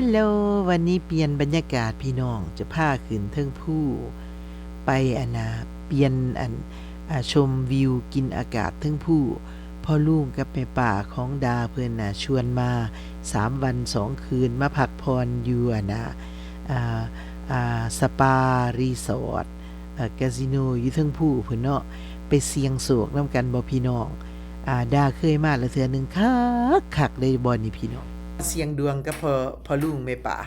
ฮัลโหลวันนี้เปลี่ยนบรรยากาศพี่น้องจะพาขึ้นเทิงผู้ไปอันนาเปลี่ยนอันชมวิวกินอากาศเทิงผู้พ่อลุงกับแม่ป่าของดาเพื่อนนะชวนมาสามวันสองคืนมาพักพรอยู่อันนะอ่อ่าสปารีสอร์ทอ่าคาสิโนอยู่เทิงผู้เพิ่อนเนาะไปเสียงโศกน้ำกันบ่พี่น้องอาดาเคยมาล้วเทื่อหนึงคักคักเลยบ่นี่พี่น้อง เสียงดวงก็พอพอลุงแม่ป่า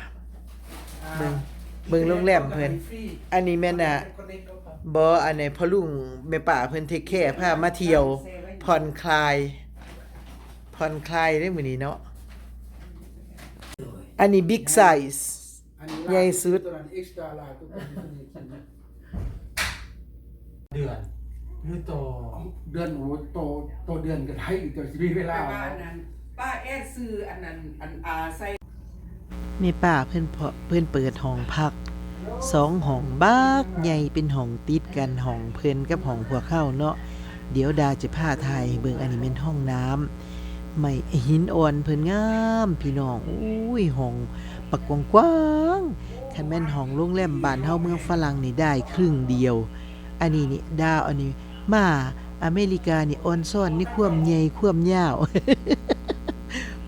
เบิ่งเบิ่งโรงแรมเพิ่นอันนี้แม่นน่ะบ่อันนี้พอลุงแม่ป่าเพิ่นเทคแคร์พามาเที่ยวผ่อนคลายผ่อนคลายได้มื้อนี้เนาะอันนี้บิ๊กไซส์ใหญ่สุดเอ็กซ์ตร้าลาตัวนี้เดือนหรือโตเดือนโอ้โตโตเดือนก็ได้อีกตัวสิมีเวลาแต่ว่าอันนั้น ป้าแอดซื้ออันนั้นอันอาใส่ม่ป้าเพิ่อนเพาะเพิ่นเปิดห้องพักสองห้องบักใหญ่เป็นห้องติดกันห้องเพิ่อนกับห้องพวเข้าเนาะเดี๋ยวดาจะพาถ่ายเบิ่งอันนี้เป็นห้องน้ำไม่หินอ่อนเพิ่นงามพี่น้องอุ้ยห้องปักกว้างๆคันแม่นห้องโรงแรมบ้านเฮาเมืองฝรั่งนี่ได้ครึ่งเดียว อันนี้นี่ดาวอันนี้มาอเมริกานี่อ่อนซ่อนนี่ควมใหญ่ควมยาว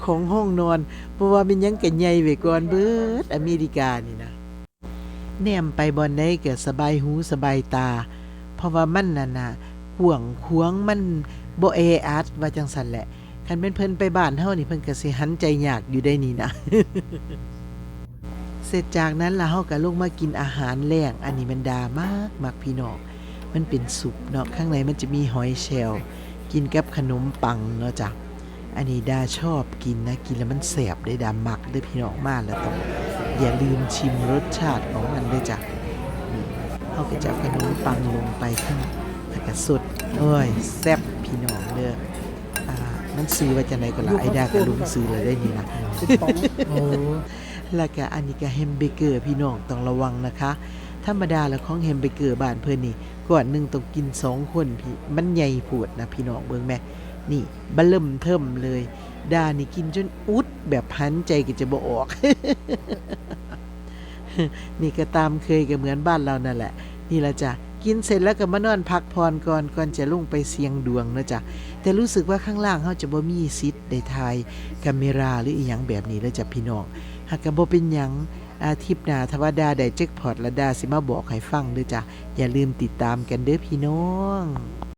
ของห้องนอน เพราะว่ามันยังกันใหญ่ไว้ก่อนเบิดอเมริกานี่นะแนมไปบอนได้ก็สบายหูสบายตา เพราะว่ามันน่ะนะห่วงขวงมันบ่แออัดว่าจังซั่นแหละคันเป็นเพิ่นไปบ้านเฮานี่เพิ่นก็สิหันใจยากอยู่ได้นี่นะเสร็จจากนั้นล่ะเฮาก็ลงมากินอาหารแรงอันนี้มันดามากมักพี่น้องมันเป็นสุปเนาะข้างในมันจะมีหอยเชลล์กินกับขนมปังเนาะจ้ะ อันนี้ดาชอบกินนะ กินแล้วมันแสบได้ดามักได้อพี่น้องมากแล้วต้องอย่าลืมชิมรสชาติของมันด้วยจ้ะนี่เขาก็จะเอาขนมปังลงไปข้างแล้วก็สุดโอ้ยแซ่บพี่น้องเด้ออ่ามันซื้อไว้จะไหนก็ละไอ้ดาก็ลุงซื้อเลยได้นี่นะโอ้แล้วก็อันนี้ก็แฮมเบอร์เกอร์พี่น้องต้องระวังนะคะ ธรรมดาแล้วของแฮมเบอร์เกอร์บ้านเพิ่นนี่ก่อนหนึ่งต้องกินสองคนพี่มันใหญ่โพดนะพี่น้องเบิ่งแม่ นี่บะเริ่มเทิมเลยดานี่กินจนอุดแบบพันใจก็จะบ่ออก นี่ก็ตามเคยก็เหมือนบ้านเรานั่นแหละ นี่ละจ้ะกินเสร็จแล้วก็มานอนพักผ่อนก่อนก่อนจะลงไปเสียงดวงนะจ๊ะแต่รู้สึกว่าข้างล่างเขาจะบ่มีซิทธิ์ได้ถ่ายกาเมราหรืออีหยังแบบนี้แล้วจ้ะพี่น้องหากกบ่เป็นหยังอาทิตย์หน้าทวดาได้แจ็คพอตและดาสิมาบอกให้ฟังเด้อจ้ะอย่าลืมติดตามกันเด้อพี่น้อง